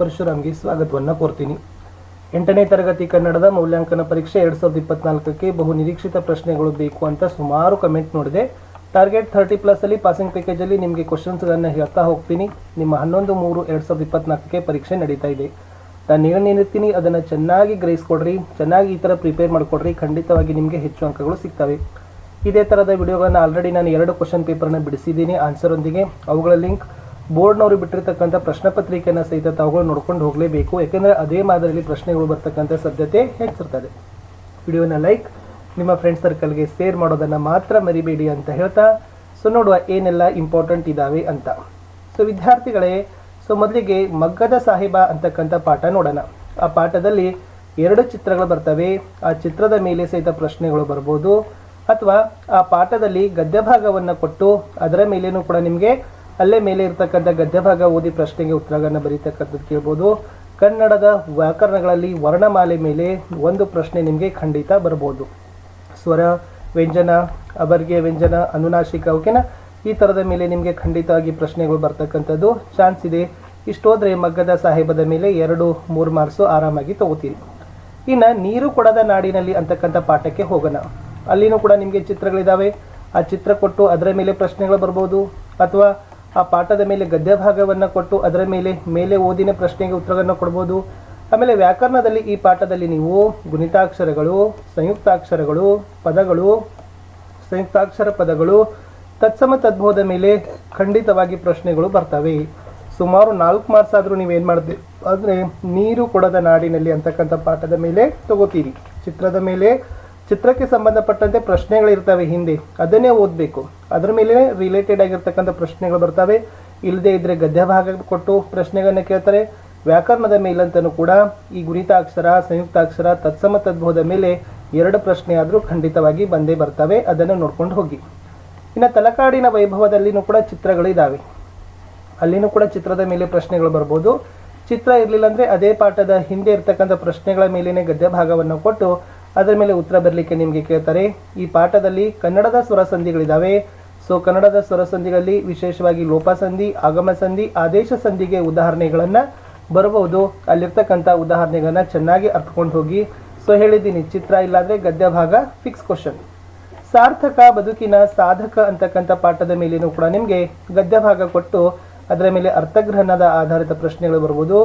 ಪರಶುರಾಮ್ಗೆ ಸ್ವಾಗತವನ್ನು ಕೋರ್ತೀನಿ. ಎಂಟನೇ ತರಗತಿ ಕನ್ನಡದ ಮೌಲ್ಯಾಂಕನ ಪರೀಕ್ಷೆ ಎರಡು ಸಾವಿರದ ಇಪ್ಪತ್ನಾಲ್ಕಕ್ಕೆ ಬಹು ನಿರೀಕ್ಷಿತ ಪ್ರಶ್ನೆಗಳು ಬೇಕು ಅಂತ ಸುಮಾರು ಕಮೆಂಟ್ ನೋಡಿದೆ. ಟಾರ್ಗೆಟ್ ಥರ್ಟಿ ಪ್ಲಸ್ಸಲ್ಲಿ ಪಾಸಿಂಗ್ ಪ್ಯಾಕೇಜಲ್ಲಿ ನಿಮಗೆ ಕ್ವಶನ್ಸ್ಗಳನ್ನು ಹೇಳ್ತಾ ಹೋಗ್ತೀನಿ. ನಿಮ್ಮ ಹನ್ನೊಂದು ಮೂರು ಎರಡು ಸಾವಿರದ ಇಪ್ಪತ್ನಾಲ್ಕಕ್ಕೆ ಪರೀಕ್ಷೆ ನಡೀತಾ ಇದೆ. ನಾನು ಏನೇನಿರ್ತೀನಿ ಅದನ್ನು ಚೆನ್ನಾಗಿ ಗ್ರಹಿಸ್ಕೊಡ್ರಿ ಚೆನ್ನಾಗಿ ಈ ಥರ ಪ್ರಿಪೇರ್ ಮಾಡಿಕೊಡ್ರಿ, ಖಂಡಿತವಾಗಿ ನಿಮಗೆ ಹೆಚ್ಚು ಅಂಕಗಳು ಸಿಗ್ತವೆ. ಇದೇ ಥರದ ವಿಡಿಯೋಗಳನ್ನು ಆಲ್ರೆಡಿ ನಾನು ಎರಡು ಕ್ವಶನ್ ಪೇಪರ್ನ ಬಿಡಿಸಿದ್ದೀನಿ. ಆನ್ಸರೊಂದಿಗೆ ಅವುಗಳ ಲಿಂಕ್ ಬೋರ್ಡ್ನವರು ಬಿಟ್ಟಿರ್ತಕ್ಕಂಥ ಪ್ರಶ್ನೆ ಪತ್ರಿಕೆಯನ್ನು ಸಹಿತ ತಾವುಗಳು ನೋಡ್ಕೊಂಡು ಹೋಗಲೇಬೇಕು. ಯಾಕೆಂದರೆ ಅದೇ ಮಾದರಿಯಲ್ಲಿ ಪ್ರಶ್ನೆಗಳು ಬರ್ತಕ್ಕಂಥ ಸಾಧ್ಯತೆ ಹೆಚ್ಚಿರ್ತದೆ. ವಿಡಿಯೋನ ಲೈಕ್, ನಿಮ್ಮ ಫ್ರೆಂಡ್ ಸರ್ಕಲ್ಗೆ ಶೇರ್ ಮಾಡೋದನ್ನು ಮಾತ್ರ ಮರಿಬೇಡಿ ಅಂತ ಹೇಳ್ತಾ ಸೊ ನೋಡುವ ಏನೆಲ್ಲ ಇಂಪಾರ್ಟೆಂಟ್ ಇದ್ದಾವೆ ಅಂತ. ಸೊ ವಿದ್ಯಾರ್ಥಿಗಳೇ ಸೊ ಮೊದಲಿಗೆ ಮಗ್ಗದ ಸಾಹಿಬ ಅಂತಕ್ಕಂಥ ಪಾಠ ನೋಡೋಣ. ಆ ಪಾಠದಲ್ಲಿ ಎರಡು ಚಿತ್ರಗಳು ಬರ್ತವೆ. ಆ ಚಿತ್ರದ ಮೇಲೆ ಸಹಿತ ಪ್ರಶ್ನೆಗಳು ಬರ್ಬೋದು. ಅಥವಾ ಆ ಪಾಠದಲ್ಲಿ ಗದ್ಯ ಭಾಗವನ್ನು ಕೊಟ್ಟು ಅದರ ಮೇಲೇನೂ ಕೂಡ ನಿಮಗೆ ಅಲ್ಲೇ ಮೇಲೆ ಇರತಕ್ಕಂಥ ಗದ್ಯ ಭಾಗ ಓದಿ ಪ್ರಶ್ನೆಗೆ ಉತ್ತರಗಳನ್ನು ಬರೀತಕ್ಕಂಥದ್ದು ಕೇಳ್ಬೋದು. ಕನ್ನಡದ ವ್ಯಾಕರಣಗಳಲ್ಲಿ ವರ್ಣಮಾಲೆ ಮೇಲೆ ಒಂದು ಪ್ರಶ್ನೆ ನಿಮಗೆ ಖಂಡಿತ ಬರ್ಬೋದು. ಸ್ವರ, ವ್ಯಂಜನ, ಅಬರ್ಗೆ ವ್ಯಂಜನ ಅನುನಾಶಿಕ ಓಕೆನಾ? ಈ ಥರದ ಮೇಲೆ ನಿಮಗೆ ಖಂಡಿತವಾಗಿ ಪ್ರಶ್ನೆಗಳು ಬರ್ತಕ್ಕಂಥದ್ದು. ಚಾನ್ಸ್ ಇದೆ. ಇಷ್ಟೋದ್ರೆ ಮಗ್ಗದ ಸಾಹೇಬದ ಮೇಲೆ ಎರಡು, ಮೂರು ಮಾರ್ಕ್ಸು ಆರಾಮಾಗಿ ತಗೋತೀರಿ. ಇನ್ನು ನೀರು ಕೊಡದ ನಾಡಿನಲ್ಲಿ ಅಂತಕ್ಕಂಥ ಪಾಠಕ್ಕೆ ಹೋಗೋಣ. ಅಲ್ಲಿನೂ ಕೂಡ ನಿಮಗೆ ಚಿತ್ರಗಳಿದ್ದಾವೆ ಆ ಚಿತ್ರ ಕೊಟ್ಟು ಅದರ ಮೇಲೆ ಪ್ರಶ್ನೆಗಳು ಬರ್ಬೋದು. ಅಥವಾ ಆ ಪಾಠದ ಮೇಲೆ ಗದ್ಯ ಭಾಗವನ್ನು ಕೊಟ್ಟು ಅದರ ಮೇಲೆ ಮೇಲೆ ಓದಿನ ಪ್ರಶ್ನೆಗೆ ಉತ್ತರವನ್ನು ಕೊಡ್ಬೋದು. ಆಮೇಲೆ ವ್ಯಾಕರಣದಲ್ಲಿ ಈ ಪಾಠದಲ್ಲಿ ನೀವು ಗುಣಿತಾಕ್ಷರಗಳು, ಸಂಯುಕ್ತಾಕ್ಷರಗಳು, ಪದಗಳು, ಸಂಯುಕ್ತಾಕ್ಷರ ಪದಗಳು, ತತ್ಸಮ ತದ್ಭವದ ಮೇಲೆ ಖಂಡಿತವಾಗಿ ಪ್ರಶ್ನೆಗಳು ಬರ್ತವೆ. ಸುಮಾರು ನಾಲ್ಕು ಮಾರ್ಕ್ಸ್ ಆದರೂ ನೀವೇನು ಮಾಡಿದೆ ಅಂದರೆ ನೀರು ಕೊಡದ ನಾಡಿನಲ್ಲಿ ಅಂತಕ್ಕಂಥ ಪಾಠದ ಮೇಲೆ ತಗೋತೀರಿ. ಚಿತ್ರದ ಮೇಲೆ ಚಿತ್ರಕ್ಕೆ ಸಂಬಂಧಪಟ್ಟಂತೆ ಪ್ರಶ್ನೆಗಳಿರ್ತವೆ ಹಿಂದೆ. ಅದನ್ನೇ ಓದಬೇಕು. ಅದರ ಮೇಲೆ ರಿಲೇಟೆಡ್ ಆಗಿರ್ತಕ್ಕಂಥ ಪ್ರಶ್ನೆಗಳು ಬರ್ತವೆ. ಇಲ್ಲದೆ ಇದ್ರೆ ಗದ್ಯ ಭಾಗ ಕೊಟ್ಟು ಪ್ರಶ್ನೆಗಳನ್ನು ಕೇಳ್ತಾರೆ. ವ್ಯಾಕರಣದ ಮೇಲಂತನೂ ಕೂಡ ಈ ಗುಣಿತಾಕ್ಷರ ಸಂಯುಕ್ತಾಕ್ಷರ ತತ್ಸಮ ತದ್ಭೋದ ಮೇಲೆ ಎರಡು ಪ್ರಶ್ನೆ ಆದರೂ ಖಂಡಿತವಾಗಿ ಬಂದೇ ಬರ್ತವೆ. ಅದನ್ನು ನೋಡ್ಕೊಂಡು ಹೋಗಿ. ಇನ್ನು ತಲಕಾಡಿನ ವೈಭವದಲ್ಲಿನೂ ಕೂಡ ಚಿತ್ರಗಳಿದ್ದಾವೆ ಅಲ್ಲಿನೂ ಕೂಡ ಚಿತ್ರದ ಮೇಲೆ ಪ್ರಶ್ನೆಗಳು ಬರ್ಬೋದು. ಚಿತ್ರ ಇರಲಿಲ್ಲ ಅಂದರೆ ಅದೇ ಪಾಠದ ಹಿಂದೆ ಇರ್ತಕ್ಕಂಥ ಪ್ರಶ್ನೆಗಳ ಮೇಲೇ ಗದ್ಯ ಭಾಗವನ್ನು ಕೊಟ್ಟು ಅದರ ಮೇಲೆ ಉತ್ತರ ಬರಲಿಕ್ಕೆ ನಿಮಗೆ ಕೇಳ್ತಾರೆ. ಈ ಪಾಠದಲ್ಲಿ ಕನ್ನಡದ ಸ್ವರ ಸಂಧಿಗಳಿದ್ದಾವೆ ಸೊ ಕನ್ನಡದ ಸ್ವರ ಸಂಧಿಗಳಲ್ಲಿ ವಿಶೇಷವಾಗಿ ಲೋಪ ಸಂಧಿ, ಆಗಮ ಸಂಧಿ, ಆದೇಶ ಸಂಧಿಗೆ ಉದಾಹರಣೆಗಳನ್ನು ಬರಬಹುದು. ಅಲ್ಲಿರ್ತಕ್ಕಂಥ ಉದಾಹರಣೆಗಳನ್ನು ಚೆನ್ನಾಗಿ ಅರ್ಥಕೊಂಡು ಹೋಗಿ. ಸೊ ಹೇಳಿದ್ದೀನಿ, ಚಿತ್ರ ಇಲ್ಲಾಂದರೆ ಗದ್ಯ ಭಾಗ ಫಿಕ್ಸ್ ಕ್ವಶನ್ ಸಾರ್ಥಕ, ಬದುಕಿನ ಸಾಧಕ ಅಂತಕ್ಕಂಥ ಪಾಠದ ಮೇಲೇನೂ ಕೂಡ ನಿಮಗೆ ಗದ್ಯ ಭಾಗ ಕೊಟ್ಟು ಅದರ ಮೇಲೆ ಅರ್ಥಗ್ರಹಣದ ಆಧಾರಿತ ಪ್ರಶ್ನೆಗಳು ಬರ್ಬೋದು.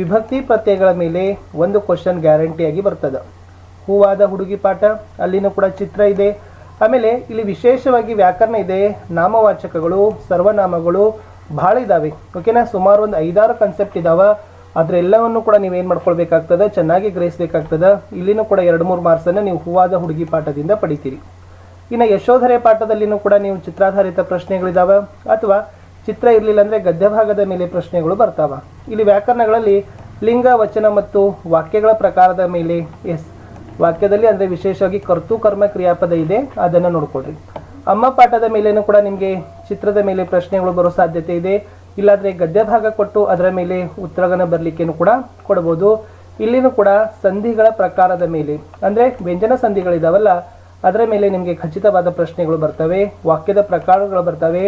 ವಿಭಕ್ತಿ ಪ್ರತ್ಯಯಗಳ ಮೇಲೆ ಒಂದು ಕ್ವಶನ್ ಗ್ಯಾರಂಟಿಯಾಗಿ ಬರ್ತದೆ. ಹೂವಾದ ಹುಡುಗಿ ಪಾಠ, ಅಲ್ಲಿನೂ ಕೂಡ ಚಿತ್ರ ಇದೆ. ಆಮೇಲೆ ಇಲ್ಲಿ ವಿಶೇಷವಾಗಿ ವ್ಯಾಕರಣ ಇದೆ. ನಾಮವಾಚಕಗಳು, ಸರ್ವನಾಮಗಳು ಭಾಳ ಇದ್ದಾವೆ ಓಕೆನಾ ಸುಮಾರು ಒಂದು ಐದಾರು ಕಾನ್ಸೆಪ್ಟ್ ಇದಾವ. ಅದ್ರೆಲ್ಲವನ್ನು ಕೂಡ ನೀವು ಏನು ಮಾಡ್ಕೊಳ್ಬೇಕಾಗ್ತದೆ? ಚೆನ್ನಾಗಿ ಗ್ರಹಿಸಬೇಕಾಗ್ತದೆ? ಇಲ್ಲಿನೂ ಕೂಡ ಎರಡು ಮೂರು ಮಾರ್ಕ್ಸನ್ನು ನೀವು ಹೂವಾದ ಹುಡುಗಿ ಪಾಠದಿಂದ ಪಡಿತೀರಿ. ಇನ್ನು ಯಶೋಧರೆ ಪಾಠದಲ್ಲಿನೂ ಕೂಡ ನೀವು ಚಿತ್ರಾಧಾರಿತ ಪ್ರಶ್ನೆಗಳಿದಾವ. ಅಥವಾ ಚಿತ್ರ ಇರಲಿಲ್ಲ ಅಂದರೆ ಗದ್ಯ ಭಾಗದ ಮೇಲೆ ಪ್ರಶ್ನೆಗಳು ಬರ್ತಾವೆ. ಇಲ್ಲಿ ವ್ಯಾಕರಣಗಳಲ್ಲಿ ಲಿಂಗ, ವಚನ ಮತ್ತು ವಾಕ್ಯಗಳ ಪ್ರಕಾರದ ಮೇಲೆ ಎಸ್ ವಾಕ್ಯದಲ್ಲಿ ಅಂದರೆ ವಿಶೇಷವಾಗಿ ಕರ್ತು ಕರ್ಮ ಕ್ರಿಯಾಪದ ಇದೆ, ಅದನ್ನು ನೋಡ್ಕೊಳ್ರಿ. ಅಮ್ಮ ಪಾಠದ ಮೇಲೇನೂ ಕೂಡ ನಿಮಗೆ ಚಿತ್ರದ ಮೇಲೆ ಪ್ರಶ್ನೆಗಳು ಬರೋ ಸಾಧ್ಯತೆ ಇದೆ. ಇಲ್ಲಾಂದರೆ ಗದ್ಯ ಭಾಗ ಕೊಟ್ಟು ಅದರ ಮೇಲೆ ಉತ್ತರಗಳನ್ನ ಬರಲಿಕ್ಕೇನು ಕೂಡ ಕೊಡ್ಬೋದು. ಇಲ್ಲಿನೂ ಕೂಡ ಸಂಧಿಗಳ ಪ್ರಕಾರದ ಮೇಲೆ, ಅಂದರೆ ವ್ಯಂಜನ ಸಂಧಿಗಳಿದಾವಲ್ಲ, ಅದರ ಮೇಲೆ ನಿಮಗೆ ಖಚಿತವಾದ ಪ್ರಶ್ನೆಗಳು ಬರ್ತವೆ, ವಾಕ್ಯದ ಪ್ರಕಾರಗಳು ಬರ್ತವೆ.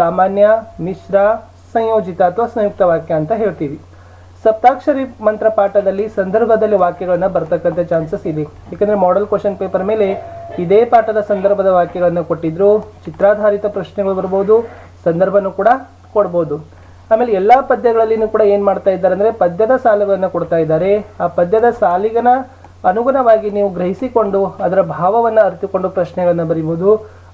ಸಾಮಾನ್ಯ, ಮಿಶ್ರ, ಸಂಯೋಜಿತ ಅಥವಾ ಸಂಯುಕ್ತ ವಾಕ್ಯ ಅಂತ ಹೇಳ್ತೀವಿ. ಸಪ್ತಾಕ್ಷರಿ ಮಂತ್ರ ಪಾಠದಲ್ಲಿ ಸಂದರ್ಭದಲ್ಲಿ ವಾಕ್ಯಗಳನ್ನ ಬರ್ತಕ್ಕಂಥ ಚಾನ್ಸಸ್ ಇದೆ. ಯಾಕಂದ್ರೆ ಮಾಡೆಲ್ ಕ್ವಶನ್ ಪೇಪರ್ ಮೇಲೆ ಇದೇ ಪಾಠದ ಸಂದರ್ಭದ ವಾಕ್ಯಗಳನ್ನು ಕೊಟ್ಟಿದ್ರು, ಚಿತ್ರಾಧಾರಿತ ಪ್ರಶ್ನೆಗಳು ಬರ್ಬೋದು, ಸಂದರ್ಭನೂ ಕೂಡ ಕೊಡ್ಬೋದು. ಆಮೇಲೆ ಎಲ್ಲಾ ಪದ್ಯಗಳಲ್ಲಿನೂ ಕೂಡ ಏನು ಮಾಡ್ತಾ ಇದ್ದಾರೆ ಅಂದ್ರೆ ಪದ್ಯದ ಸಾಲುಗಳನ್ನು ಕೊಡ್ತಾ ಇದ್ದಾರೆ. ಆ ಪದ್ಯದ ಸಾಲಿಗನ ಅನುಗುಣವಾಗಿ ನೀವು ಗ್ರಹಿಸಿಕೊಂಡು ಅದರ ಭಾವವನ್ನು ಅರಿತುಕೊಂಡು ಪ್ರಶ್ನೆಗಳನ್ನು ಬರೀಬಹುದು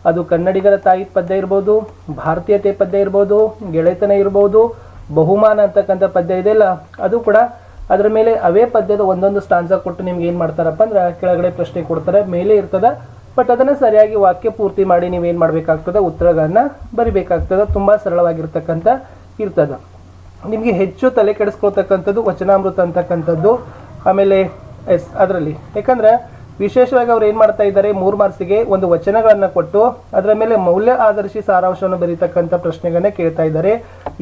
ಅದು ಕನ್ನಡಿಗರ ತಾಯಿ ಪದ್ಯ ಇರ್ಬೋದು, ಭಾರತೀಯತೆ ಪದ್ಯ ಇರ್ಬೋದು, ಗೆಳೆತನ ಇರ್ಬೋದು ಬಹುಮಾನ ಅಂತಕ್ಕಂಥ ಪದ್ಯ ಇದೆಯಲ್ಲ, ಅದು ಕೂಡ ಅದರ ಮೇಲೆ ಅವೇ ಪದ್ಯದ ಒಂದೊಂದು ಸ್ಟಾನ್ಸ ಕೊಟ್ಟು ನಿಮ್ಗೆ ಏನು ಮಾಡ್ತಾರಪ್ಪ ಅಂದ್ರೆ ಕೆಳಗಡೆ ಪ್ರಶ್ನೆ ಕೊಡ್ತಾರೆ, ಮೇಲೆ ಇರ್ತದೆ ಬಟ್ ಅದನ್ನು ಸರಿಯಾಗಿ ವಾಕ್ಯ ಪೂರ್ತಿ ಮಾಡಿ ನೀವೇನು ಮಾಡಬೇಕಾಗ್ತದೆ, ಉತ್ತರಗಳನ್ನ ಬರಿಬೇಕಾಗ್ತದೆ, ತುಂಬ ಸರಳವಾಗಿರ್ತಕ್ಕಂಥ ಇರ್ತದೆ. ನಿಮಗೆ ಹೆಚ್ಚು ತಲೆ ಕೆಡಿಸ್ಕೊಳ್ತಕ್ಕಂಥದ್ದು ವಚನಾಮೃತ ಅಂತಕ್ಕಂಥದ್ದು, ಆಮೇಲೆ ಎಸ್, ಅದರಲ್ಲಿ. ಯಾಕಂದ್ರೆ ವಿಶೇಷವಾಗಿ ಅವ್ರು ಏನು ಮಾಡ್ತಾ ಇದ್ದಾರೆ, ಮೂರು ಮಾರ್ಕ್ಸಿಗೆ ಒಂದು ವಚನಗಳನ್ನು ಕೊಟ್ಟು ಅದರ ಮೇಲೆ ಮೌಲ್ಯ ಆಧರಿಸಿ ಸಾರಾಂಶವನ್ನು ಬರೀತಕ್ಕಂಥ ಪ್ರಶ್ನೆಗಳನ್ನೇ ಕೇಳ್ತಾ ಇದ್ದಾರೆ.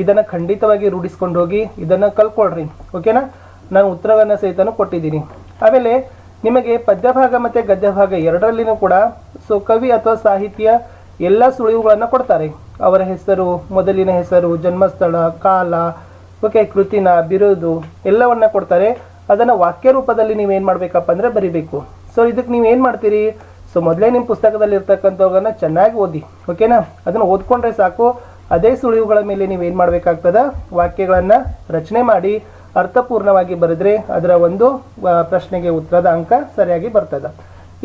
ಇದನ್ನು ಖಂಡಿತವಾಗಿ ರೂಢಿಸ್ಕೊಂಡು ಹೋಗಿ, ಇದನ್ನು ಕಲ್ಕೊಳ್ರಿ ಓಕೆನಾ ನಾನು ಉತ್ತರವನ್ನು ಸಹಿತನೂ ಕೊಟ್ಟಿದ್ದೀನಿ. ಆಮೇಲೆ ನಿಮಗೆ ಪದ್ಯಭಾಗ ಮತ್ತು ಗದ್ಯಭಾಗ ಎರಡರಲ್ಲಿನೂ ಕೂಡ ಸೊ ಕವಿ ಅಥವಾ ಸಾಹಿತ್ಯ ಎಲ್ಲ ಸುಳಿವುಗಳನ್ನು ಕೊಡ್ತಾರೆ. ಅವರ ಹೆಸರು, ಮೊದಲಿನ ಹೆಸರು, ಜನ್ಮಸ್ಥಳ, ಕಾಲ ಓಕೆ ಕೃತಿನ, ಬಿರುದು ಎಲ್ಲವನ್ನ ಕೊಡ್ತಾರೆ. ಅದನ್ನು ವಾಕ್ಯ ರೂಪದಲ್ಲಿ ನೀವೇನು ಮಾಡಬೇಕಪ್ಪ ಅಂದರೆ ಬರಿಬೇಕು. ಸೊ ಇದಕ್ಕೆ ನೀವು ಏನು ಮಾಡ್ತೀರಿ? ಸೊ ಮೊದಲೇ ನಿಮ್ಮ ಪುಸ್ತಕದಲ್ಲಿ ಇರ್ತಕ್ಕಂಥವುಗಳನ್ನ ಚೆನ್ನಾಗಿ ಓದಿ ಓಕೆನಾ ಅದನ್ನು ಓದ್ಕೊಂಡ್ರೆ ಸಾಕು. ಅದೇ ಸುಳಿವುಗಳ ಮೇಲೆ ನೀವು ಏನು ಮಾಡಬೇಕಾಗ್ತದ? ವಾಕ್ಯಗಳನ್ನು ರಚನೆ ಮಾಡಿ, ಅರ್ಥಪೂರ್ಣವಾಗಿ ಬರೆದ್ರೆ ಅದರ ಒಂದು ಪ್ರಶ್ನೆಗೆ ಉತ್ತರದ ಅಂಕ ಸರಿಯಾಗಿ ಬರ್ತದೆ.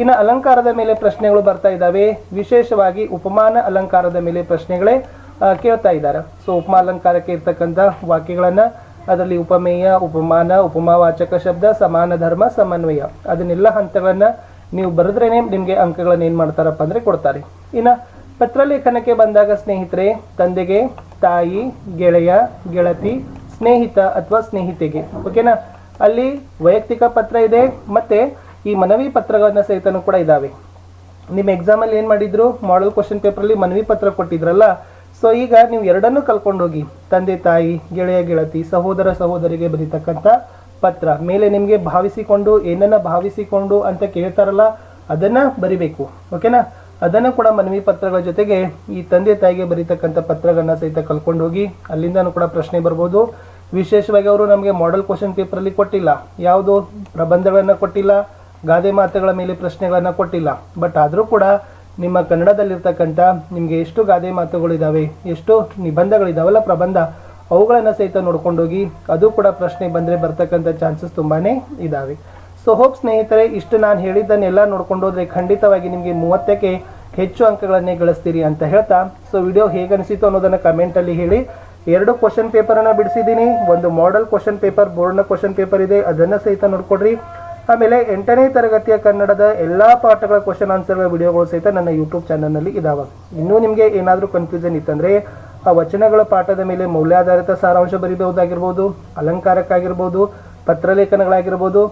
ಇನ್ನು ಅಲಂಕಾರದ ಮೇಲೆ ಪ್ರಶ್ನೆಗಳು ಬರ್ತಾ ಇದ್ದಾವೆ ವಿಶೇಷವಾಗಿ ಉಪಮಾನ ಅಲಂಕಾರದ ಮೇಲೆ ಪ್ರಶ್ನೆಗಳೇ ಕೇಳ್ತಾ ಇದ್ದಾರೆ ಸೊ ಉಪಮಾ ಅಲಂಕಾರಕ್ಕೆ ಇರ್ತಕ್ಕಂಥ ವಾಕ್ಯಗಳನ್ನು ಅದರಲ್ಲಿ ಉಪಮೇಯ, ಉಪಮಾನ, ಉಪಮಾವಾಚಕ ಶಬ್ದ, ಸಮಾನ ಧರ್ಮ, ಸಮನ್ವಯ. ಅದನ್ನೆಲ್ಲ ಹಂತಗಳನ್ನು ನೀವು ಬರೆದ್ರೇನೆ ನಿಮಗೆ ಅಂಕಗಳನ್ನು ಏನು ಮಾಡ್ತಾರಪ್ಪ ಅಂದರೆ ಕೊಡ್ತಾರೆ. ಇನ್ನು ಪತ್ರಲೇಖನಕ್ಕೆ ಬಂದಾಗ ಸ್ನೇಹಿತರೆ, ತಂದೆಗೆ, ತಾಯಿ, ಗೆಳೆಯ, ಗೆಳತಿ, ಸ್ನೇಹಿತ ಅಥವಾ ಸ್ನೇಹಿತೆಗೆ. ಓಕೆನಾ? ಅಲ್ಲಿ ವೈಯಕ್ತಿಕ ಪತ್ರ ಇದೆ, ಮತ್ತೆ ಈ ಮನವಿ ಪತ್ರಗಳನ್ನು ಸಹಿತನೂ ಕೂಡ ಇದ್ದಾವೆ ನಿಮ್ಮ ಎಕ್ಸಾಮಲ್ಲಿ ಏನು ಮಾಡಿದ್ರು? ಮಾಡಲ್ ಕ್ವಶನ್ ಪೇಪರಲ್ಲಿ ಮನವಿ ಪತ್ರ ಕೊಟ್ಟಿದ್ರಲ್ಲ ಸೊ ಈಗ ನೀವು ಎರಡನ್ನೂ ಕಲ್ಕೊಂಡು ಹೋಗಿ ತಂದೆ, ತಾಯಿ, ಗೆಳೆಯ, ಗೆಳತಿ, ಸಹೋದರ, ಸಹೋದರಿಗೆ ಬರೀತಕ್ಕಂಥ ಪತ್ರ, ಮೇಲೆ ನಿಮಗೆ ಭಾವಿಸಿಕೊಂಡು, ಏನನ್ನ ಭಾವಿಸಿಕೊಂಡು ಅಂತ ಕೇಳ್ತಾರಲ್ಲ, ಅದನ್ನು ಬರಿಬೇಕು, ಓಕೆನಾ? ಅದನ್ನು ಕೂಡ ಮನವಿ ಪತ್ರಗಳ ಜೊತೆಗೆ ಈ ತಂದೆ, ತಾಯಿಗೆ ಬರೀತಕ್ಕಂಥ ಪತ್ರಗಳನ್ನ ಸಹಿತ ಕಲ್ಕೊಂಡು ಹೋಗಿ ಅಲ್ಲಿಂದನೂ ಕೂಡ ಪ್ರಶ್ನೆ ಬರ್ಬೋದು. ವಿಶೇಷವಾಗಿ ಅವರು ನಮಗೆ ಮಾಡೆಲ್ ಕ್ವಶನ್ ಪೇಪರಲ್ಲಿ ಕೊಟ್ಟಿಲ್ಲ, ಯಾವುದು ಪ್ರಬಂಧಗಳನ್ನು ಕೊಟ್ಟಿಲ್ಲ, ಗಾದೆ ಮಾತುಗಳ ಮೇಲೆ ಪ್ರಶ್ನೆಗಳನ್ನು ಕೊಟ್ಟಿಲ್ಲ ಬಟ್ ಆದರೂ ಕೂಡ ನಿಮ್ಮ ಕನ್ನಡದಲ್ಲಿರ್ತಕ್ಕಂಥ ನಿಮಗೆ ಎಷ್ಟು ಗಾದೆ ಮಾತುಗಳಿದ್ದಾವೆ ಎಷ್ಟು ನಿಬಂಧಗಳಿದ್ದಾವಲ್ಲ ಪ್ರಬಂಧ, ಅವುಗಳನ್ನು ಸಹಿತ ನೋಡ್ಕೊಂಡೋಗಿ ಅದು ಕೂಡ ಪ್ರಶ್ನೆ ಬಂದರೆ ಬರ್ತಕ್ಕಂಥ ಚಾನ್ಸಸ್ ತುಂಬಾ ಇದ್ದಾವೆ ಸೊ ಹೋಪ್ ಸ್ನೇಹಿತರೆ, ಇಷ್ಟು ನಾನು ಹೇಳಿದ್ದನ್ನೆಲ್ಲ ನೋಡ್ಕೊಂಡೋದ್ರೆ ಖಂಡಿತವಾಗಿ ನಿಮಗೆ ಮೂವತ್ತಕ್ಕೆ ಹೆಚ್ಚು ಅಂಕಗಳನ್ನೇ ಗಳಿಸ್ತೀರಿ ಅಂತ ಹೇಳ್ತಾ. ಸೊ ವಿಡಿಯೋ ಹೇಗೆ ಅನಿಸಿತು ಅನ್ನೋದನ್ನು ಕಮೆಂಟಲ್ಲಿ ಹೇಳಿ. ಎರಡು ಕ್ವಶನ್ ಪೇಪರನ್ನು ಬಿಡಿಸಿದ್ದೀನಿ. ಒಂದು ಮಾಡೆಲ್ ಕ್ವಶನ್ ಪೇಪರ್ ಬೋರ್ಡ್ನ ಕ್ವಶನ್ ಪೇಪರ್ ಇದೆ. ಅದನ್ನು ಸಹಿತ ನೋಡ್ಕೊಡ್ರಿ. ಆಮೇಲೆ ಎಂಟನೇ ತರಗತಿಯ ಕನ್ನಡದ ಎಲ್ಲ ಪಾಠಗಳ ಕ್ವಶನ್ ಆನ್ಸರ್ಗಳ ವಿಡಿಯೋಗಳು ಸಹಿತ ನನ್ನ ಯೂಟ್ಯೂಬ್ ಚಾನಲ್ನಲ್ಲಿ ಇದಾವೆ. ಇನ್ನೂ ನಿಮಗೆ ಏನಾದರೂ ಕನ್ಫ್ಯೂಷನ್ ಇತ್ತಂದರೆ ಆ ವಚನಗಳ ಪಾಠದ ಮೇಲೆ ಮೌಲ್ಯಾಧಾರಿತ ಸಾರಾಂಶ ಬರೀಬಹುದಾಗಿರ್ಬೋದು, ಅಲಂಕಾರಕ್ಕಾಗಿರ್ಬೋದು, ಪತ್ರಲೇಖನಗಳಾಗಿರ್ಬೋದು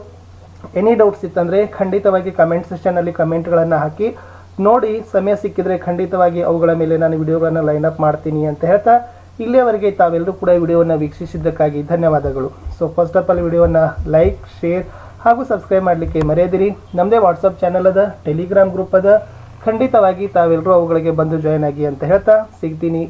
ಎನಿ ಡೌಟ್ಸ್ ಇತ್ತಂದರೆ ಖಂಡಿತವಾಗಿ ಕಮೆಂಟ್ ಸೆಷನಲ್ಲಿ ಕಮೆಂಟ್ಗಳನ್ನು ಹಾಕಿ, ನೋಡಿ ಸಮಯ ಸಿಕ್ಕಿದ್ರೆ ಖಂಡಿತವಾಗಿ ಅವುಗಳ ಮೇಲೆ ನಾನು ವಿಡಿಯೋಗಳನ್ನು ಲೈನ್ ಅಪ್ ಮಾಡ್ತೀನಿ ಅಂತ ಹೇಳ್ತಾ ಇಲ್ಲಿಯವರೆಗೆ ತಾವೆಲ್ಲರೂ ಕೂಡ ವಿಡಿಯೋವನ್ನು ವೀಕ್ಷಿಸಿದ್ದಕ್ಕಾಗಿ ಧನ್ಯವಾದಗಳು. ಸೊ ಫಸ್ಟ್ ಆಫ್ ಆಲ್ ವಿಡಿಯೋವನ್ನು ಲೈಕ್ ಶೇರ್ ಹಾಗೂ ಸಬ್ಸ್ಕ್ರೈಬ್ ಮಾಡಲಿಕ್ಕೆ ಮರೆಯದಿರಿ. ನಮ್ಮದೇ ವಾಟ್ಸಪ್ ಚಾನಲ್ ಅದ ಟೆಲಿಗ್ರಾಮ್ ಗ್ರೂಪ್ ಅದ. ಖಂಡಿತವಾಗಿ ತಾವೆಲ್ಲರೂ ಅವುಗಳಿಗೆ ಬಂದು ಜಾಯ್ನ್ ಆಗಿ ಅಂತ ಹೇಳ್ತಾ ಸಿಗ್ತೀನಿ.